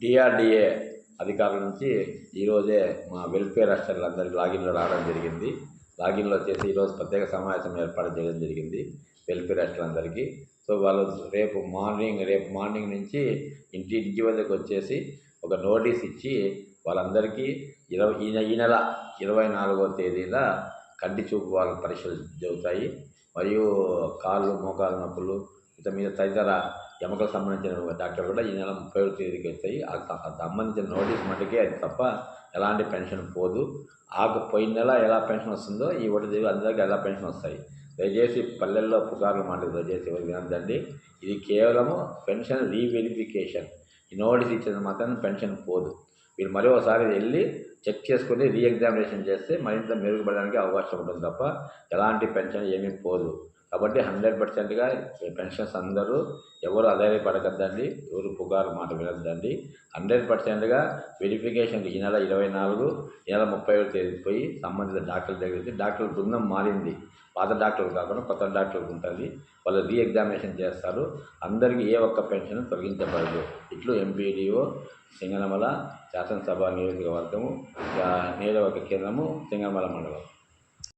DRDA అధికారుల నుంచి ఈరోజే మా వెల్ఫేర్ అందరికి లాగిన్లో రావడం జరిగింది. లాగిన్లో చేసి ఈరోజు ప్రత్యేక సమావేశం ఏర్పాటు చేయడం జరిగింది వెల్ఫేర్ అందరికీ సో వాళ్ళు రేపు మార్నింగ్ రేపు మార్నింగ్ నుంచి ఇంటి ఇంటి వద్దకు వచ్చేసి ఒక నోటీస్ ఇచ్చి వాళ్ళందరికీ ఇరవై ఈ నె- ఈ నెల ఇరవై నాలుగో తేదీన కంటి చూపు వాళ్ళ పరీక్షలు జరుగుతాయి. మరియు కాళ్ళు మోకాలు నొప్పులు ఇత మీద తదితర ఎముకలకు సంబంధించిన డాక్టర్ కూడా ఈ నెల ముప్పై తేదీకి వస్తాయి ఆ సంబంధించిన నోటీస్ మటుకే అది తప్ప ఎలాంటి పెన్షన్ పోదు. ఆకు పోయిన నెల ఎలా పెన్షన్ వస్తుందో ఈ ఒకటి తేదీ అందరికీ ఎలా పెన్షన్ వస్తాయి. దయచేసి పల్లెల్లో పుకార్లు మాటలు దయచేసి ఎవరు ఇది కేవలము పెన్షన్ రీవెరిఫికేషన్. ఈ నోటీస్ ఇచ్చిన మాత్రం పెన్షన్ పోదు. మీరు మరో ఒకసారి వెళ్ళి చెక్ చేసుకుని రీఎగ్జామినేషన్ చేస్తే మరింత మెరుగుపడడానికి అవకాశం ఉంటుంది తప్ప ఎలాంటి పెన్షన్ ఏమీ పోదు. కాబట్టి హండ్రెడ్ పర్సెంట్గా పెన్షన్స్ అందరూ ఎవరు పడకద్దండి ఎవరు పుకారు మాట వినద్దండి. హండ్రెడ్ పర్సెంట్గా వెరిఫికేషన్ ఈ నెల ఇరవై నాలుగు ఈ నెల ముప్పై ఏడు తేదీ పోయి సంబంధిత డాక్టర్ దగ్గరికి డాక్టర్ బృందం మారింది. పాత డాక్టర్లు కాకుండా కొత్త డాక్టర్లు ఉంటుంది. వాళ్ళు రీ ఎగ్జామినేషన్ చేస్తారు. అందరికీ ఏ ఒక్క పెన్షన్ తొలగించబడదు. ఇట్లు ఎంపీడీఓ సింగనమల శాసనసభ నియోజకవర్గము నేర ఒక కేంద్రము సింగనమల మండలం.